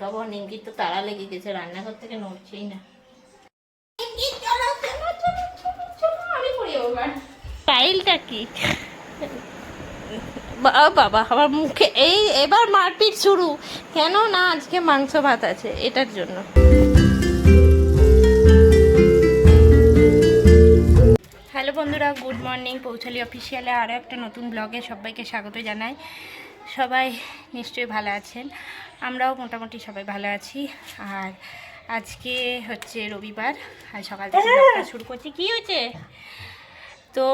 বাবা নিমকির তো তাড়া লেগে গেছে রান্নাঘর থেকে নড়ছেই না। স্টাইলটা কি? বা- বাবা আমার মুখে এই এবার মারপিট শুরু। কেন না আজকে মাংস ভাত আছে এটার জন্য। হ্যালো বন্ধুরা গুড মর্নিং পৌঁছালি অফিসিয়ালে আরও একটা নতুন ব্লগে সবাইকে স্বাগত জানাই। সবাই নিশ্চয়ই ভালো আছেন। আমরাও মোটামুটি সবাই ভালো আছি। আর আজকে হচ্ছে রবিবার, আর সকাল থেকে শুরু করছি। কি হয়েছে? তো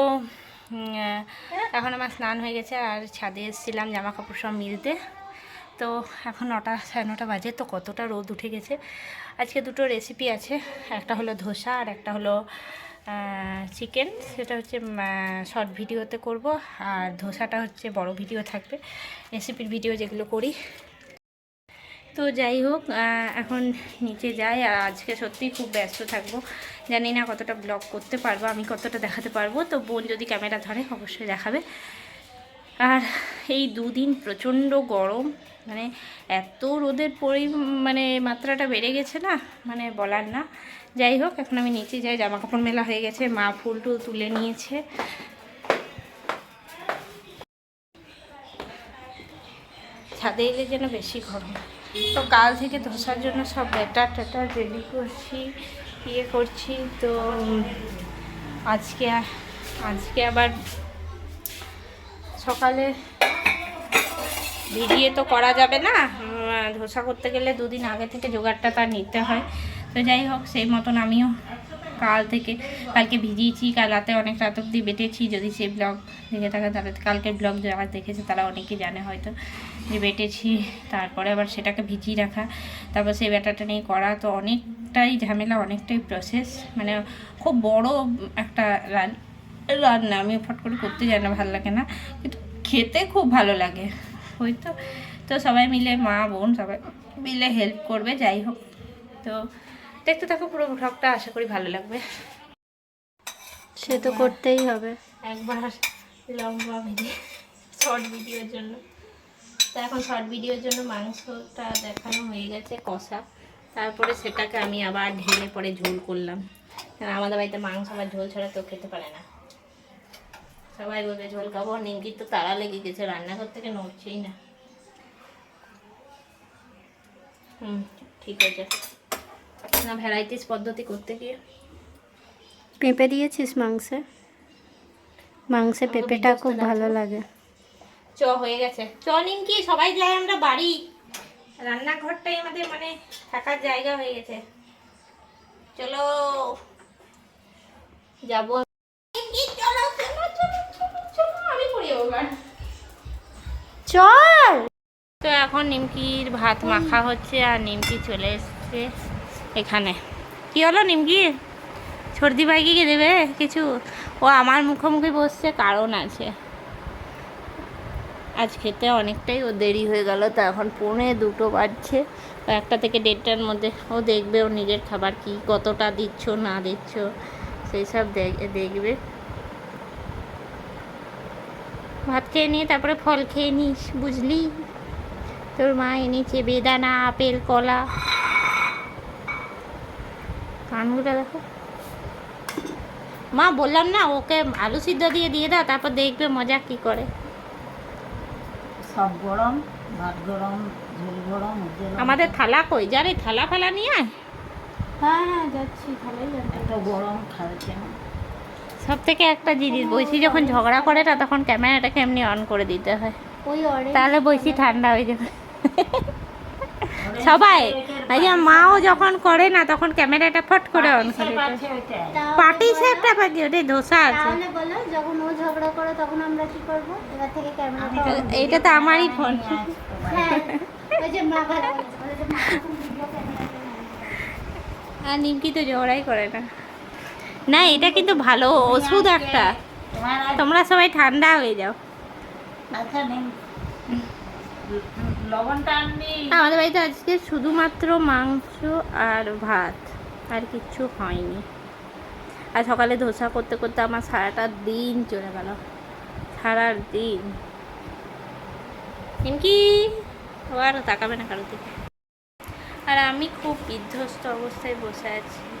এখন আমার স্নান হয়ে গেছে, আর ছাদে এসেছিলাম জামা কাপড় সব মিলতে। তো এখন নটা, সাড়ে নটা বাজে, তো কতটা রোদ উঠে গেছে। আজকে দুটো রেসিপি আছে, একটা হলো ধোসা আর একটা হলো চিকেন সেটা হচ্ছে শর্ট ভিডিওতে করব। আর ধোসাটা হচ্ছে বড় ভিডিও থাকবে রেসিপির ভিডিও যেগুলো করি। তো যাই হোক এখন নিচে যাই। আর আজকে সত্যিই খুব ব্যস্ত থাকব। জানি না কতটা ব্লগ করতে পারব, আমি কতটা দেখাতে পারব। তো বোন যদি ক্যামেরা ধরে, অবশ্যই দেখাবে। আর এই দুদিন প্রচণ্ড গরম মানে এত রোদের পরি মানে মাত্রাটা বেড়ে গেছে না মানে বলার না। যাই হোক, এখন আমি নিচে যাই জামা কাপড় মেলা হয়ে গেছে, মা ফুল টুল তুলে নিয়েছে। ছাদে এলে যেন বেশি গরম। তো কাল থেকে ধোসার জন্য সব ব্যাটার ট্যাটার রেডি করছি ইয়ে করছি, তো আজকে আজকে আবার সকালে ভিডিও তো করা যাবে না। ধোসা করতে গেলে দুদিন আগে থেকে জোগাড়টা তার নিতে হয়। তো যাই হোক, সেই মতন আমিও কাল থেকে, কালকে ভিজিয়েছি, কাল রাতে অনেক রাত অবধি বেটেছি। যদি সেই ব্লগ দেখে থাকে, তাহলে কালকের ব্লগ যারা দেখেছে, তারা অনেকেই জানে হয়তো যে বেটেছি। তারপরে আবার সেটাকে ভিজিয়ে রাখা। তারপর সেই ব্যাটাটা নিয়ে করা তো অনেকটাই ঝামেলা, অনেকটাই প্রসেস মানে খুব বড় একটা রান রান্না আমি ফট করে করতে জানি না, ভালো লাগে না। কিন্তু খেতে খুব ভালো লাগে। ওই তো। তো সবাই মিলে মা বোন সবাই মিলে হেল্প করবে যাই হোক। তো দেখতে থাকো পুরো ভ্লগটা আশা করি ভালো লাগবে। সে তো করতেই হবে। একবার লম্বা ভিডিও শর্ট ভিডিওর জন্য। তো এখন শর্ট ভিডিওর জন্য মাংসটা দেখানো হয়ে গেছে কষা। তারপরে সেটাকে আমি আবার ঢেলে পরে ঝোল করলাম। কারণ আমাদের বাড়িতে মাংস আবার ঝোল ছাড়া তো খেতে পারে না। সবাই বলবে ঝোল খাব নিমকির তো তাড়া লেগে গেছে রান্নাঘর থেকে নড়ছেই না। হুম ঠিক আছে। না ভ্যারাইটিস পদ্ধতি করতে গিয়ে। পেঁপে দিয়েছিস মাংসে? মাংসে পেঁপেটা খুব ভালো লাগে। চ হয়ে গেছে। চ নিমকি সবাই যাই আমরা বাড়ি। রান্নাঘরটাই আমাদের মানে থাকার জায়গা হয়ে গেছে। চলো। যাব চল। তো এখন নিমকির ভাত মাখা হচ্ছে আর নিমকি চলে এসছে এখানে। কি হলো নিমকি? সর্দি ভাইকে কি দেবে? কিছু? ও আমার মুখোমুখি বসছে কারণ আছে। আজ খেতে অনেকটাই ও দেরি হয়ে গেল তো এখন পৌনে দুটো বাজছে। একটা থেকে দেড়টার মধ্যে ও দেখবে ও নিজের খাবার কি কতটা দিচ্ছ না দিচ্ছ সেই সব দেখ- দেখবে। ভাত খেয়ে নিয়ে তারপরে ফল খেয়ে নিস বুঝলি? তোর মা এনেছে বেদানা আপেল কলা। কানগুলো দেখো। মা বললাম না ওকে আলু সিদ্ধ দিয়ে দিয়ে দাও তারপর দেখবে মজা কি করে। সব গরম ভাত গরম ঝোল গরম আমাদের থালা কই? যারে থালা ফালা নিয়ে আয়। হ্যাঁ হ্যাঁ যাচ্ছি ভালোই যাচ্ছে। এত গরম খাচ্ছে না। সব থেকে একটা জিনিস বৈশি যখন ঝগড়া করে না তখন ক্যামেরাটাকে এমনি অন করে দিতে হয়। তাহলে বৈশি ঠান্ডা হয়ে যাবে। সবাই যে মাও যখন করে না তখন ক্যামেরাটা ফট করে অন করে দিতে হয়। আছে ওইটাই পাটি সেপটা বাকি ওটাই ধোসা আছে। যখন ও ঝগড়া করে তখন আমরা কি করব? এবার থেকে ক্যামেরাটা এইটা তো আমারই ফোন হ্যাঁ ওই যে মা বলে যে মা এখন ভিডিও ক্যামেরাতে আর নিমকি তো ঝগড়াই করে না। না এটা কিন্তু ভালো ওষুধ একটা। তোমরা সবাই ঠান্ডা হয়ে যাও। আচ্ছা আমাদের বাড়িতে আজকে শুধুমাত্র মাংস আর ভাত আর কিচ্ছু হয়নি। আর সকালে ধোসা করতে করতে আমার সারাটা দিন চলে গেল। সারা দিন আর তাকাবে না কারোর দিকে। আর আমি খুব বিধ্বস্ত অবস্থায় বসে আছি।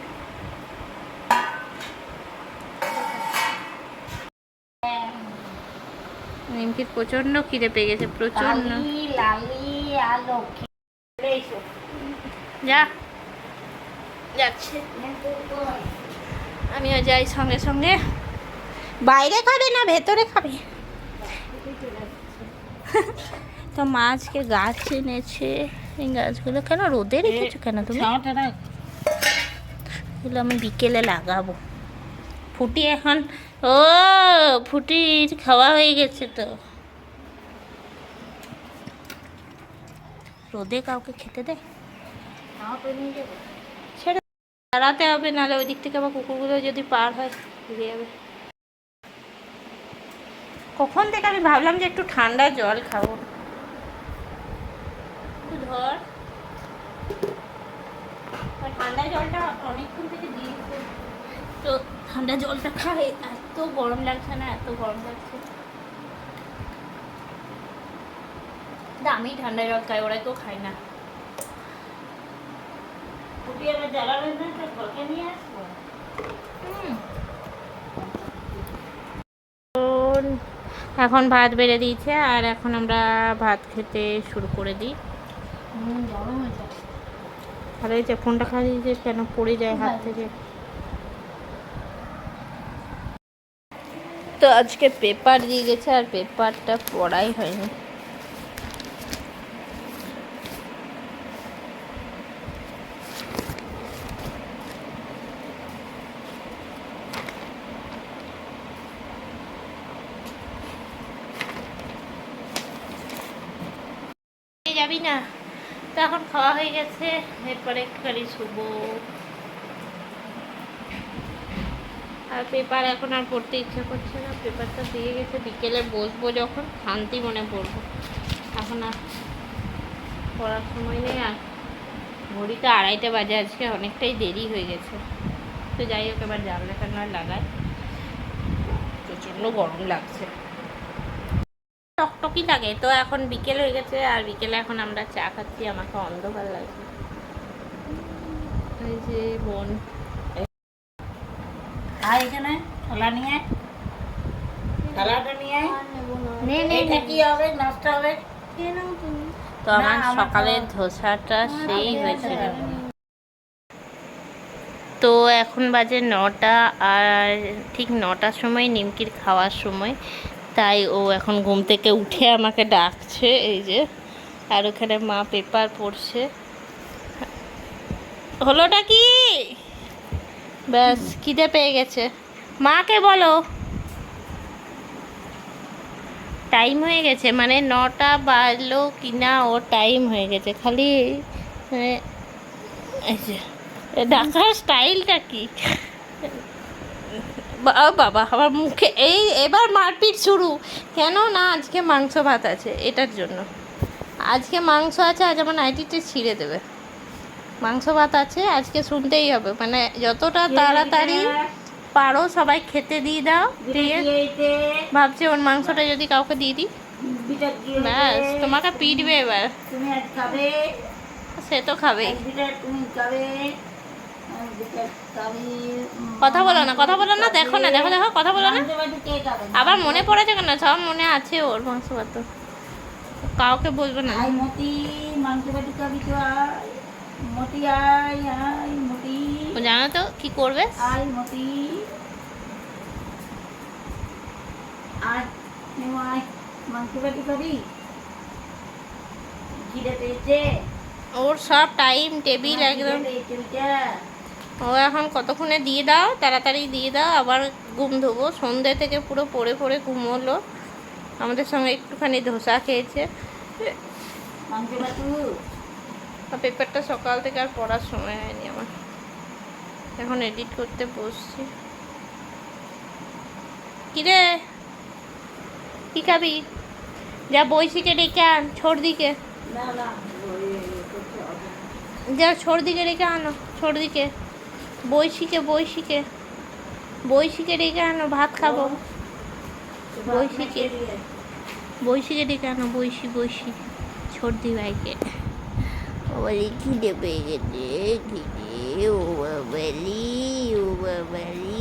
নিমকির প্রচণ্ড খিদে পেয়ে গেছে প্রচণ্ড যা। যাচ্ছে। আমিও যাই সঙ্গে সঙ্গে। বাইরে খাবে না ভেতরে খাবে? তো মাছকে গাছ এনেছে। এই গাছগুলো কেন রোদে রেখেছো কেন তুমি। এগুলো আমি বিকেলে লাগাবো। ফুটি এখন ও, ফুটির খাওয়া হয়ে গেছে তো। রোদে কাউকে খেতে দেয়। ছেড়ে দাঁড়াতে হবে, নাহলে ওই দিক থেকে আবার কুকুরগুলো যদি পার হয় ফিরে যাবে। কখন থেকে আমি ভাবলাম যে একটু ঠান্ডা জল খাব। ধর। ঠান্ডা জলটা অনেকক্ষণ থেকে দিয়েছে তো ঠান্ডা জলটা খাই এত গরম লাগছে না এত গরম লাগছে। আমি ঠান্ডা জল খাই ওরা কেউ খায় না। ফুটি আবার জ্বালাবে না তো ঘরকে নিয়ে আসব? এখন ভাত বেড়ে দিয়েছে আর এখন আমরা ভাত খেতে শুরু করে দিই। গরম হয়েছে ফোনটা খাওয়া দিয়েছে কেন পড়ে যায় হাত থেকে। তো আজকে পেপার দিয়ে গেছে আর পেপারটা পড়াই হয়নি। যাবি না? তো এখন খাওয়া হয়ে গেছে, এরপরে একটুখানি শুবো। আর পেপার এখন আর পড়তে ইচ্ছা করছে না। পেপারটা দিয়ে গেছে, বিকেলে বসবো যখন, শান্তি মনে পড়ব। এখন আর পড়ার সময় নেই আর ঘড়িতে আড়াইটা বাজে আজকে, অনেকটাই দেরি হয়ে গেছে। তো যাই হোক, এবার জানলা টানলা লাগাই। প্রচণ্ড গরম লাগছে। টকটকি লাগে, তো এখন বিকেল হয়ে গেছে আর বিকেলে এখন আমরা চা খাচ্ছি, আমাকে অন্ধকার লাগছে। এই যে বোন আর এখানে থালা নিয়ে থালাটা নিয়ে আয়। নে নে এইটা কি হবে? নষ্ট হবে? তো আমার ধোসাটা সেই হয়েছিল। তো এখন বাজে নটা আর ঠিক নটার সময় নিমকির খাওয়ার সময়। তাই ও এখন ঘুম থেকে উঠে আমাকে ডাকছে এই যে। আর ওখানে মা পেপার পড়ছে। হলোটা কি? ব্যাস খিদে পেয়ে গেছে। মাকে বলো। টাইম হয়ে গেছে মানে নটা বাজলো কি না ও টাইম হয়ে গেছে। খালি মানে, ডাকার স্টাইলটা কি? বাবা আমার মুখে এই এবার মারপিট শুরু। কেন না আজকে মাংস ভাত আছে এটার জন্য। আজকে মাংস আছে আজ আমার নাইটিতে ছিঁড়ে দেবে। মাংস ভাত আছে আজকে শুনতেই হবে। মানে যতটা তাড়াতাড়ি পারো সবাই খেতে দিয়ে দাও দিয়ে ভাবছি ওর মাংসটা যদি কাউকে দিয়ে দিই। ব্যাস তোমাকে পিটবে এবার। সে তো খাবে। কথা বলো না কথা বলো না দেখো না দেখো দেখো কথা বলো না। আবার মনে পড়েছে কেন? সব মনে আছে ওর মাংস ভাত কাউকে বলব না। মতি মাংস বাটি খাবি তো আয় মতি আয় আয় মতি। জানো তো কি করবে? আয় মতি। আয় নেও আয়। মাংস বাটি খাবি খিদে পেয়েছে? ওর সব টাইম টেবিল একদম। পেয়েছে ওইটা। ও এখন কতক্ষণে দিয়ে দাও? তাড়াতাড়ি দিয়ে দাও আবার ঘুম ধোবো। সন্ধ্যে থেকে পুরো পড়ে পড়ে ঘুমোলো। আমাদের সঙ্গে একটুখানি ধোসা খেয়েছে। আর পেপারটা সকাল থেকে আর পড়ার সময় হয়নি আমার। এখন এডিট করতে বসছি। কিরে? কি খাবি? যা বইশিকে ডেকে আন হবে না। যা ছোড়দিকে ডেকে আনো ছোড়দিকে বইশিকে বইশিকে বইশিকে ডেকে আনো ভাত খাব। বৈশিকে। বইশিকে ডেকে আনো বইশি বইশি ছোড়দি ভাইকে। ও বলি খিদে পেয়ে গেছে খিদে ও বাবালি ও বাবালি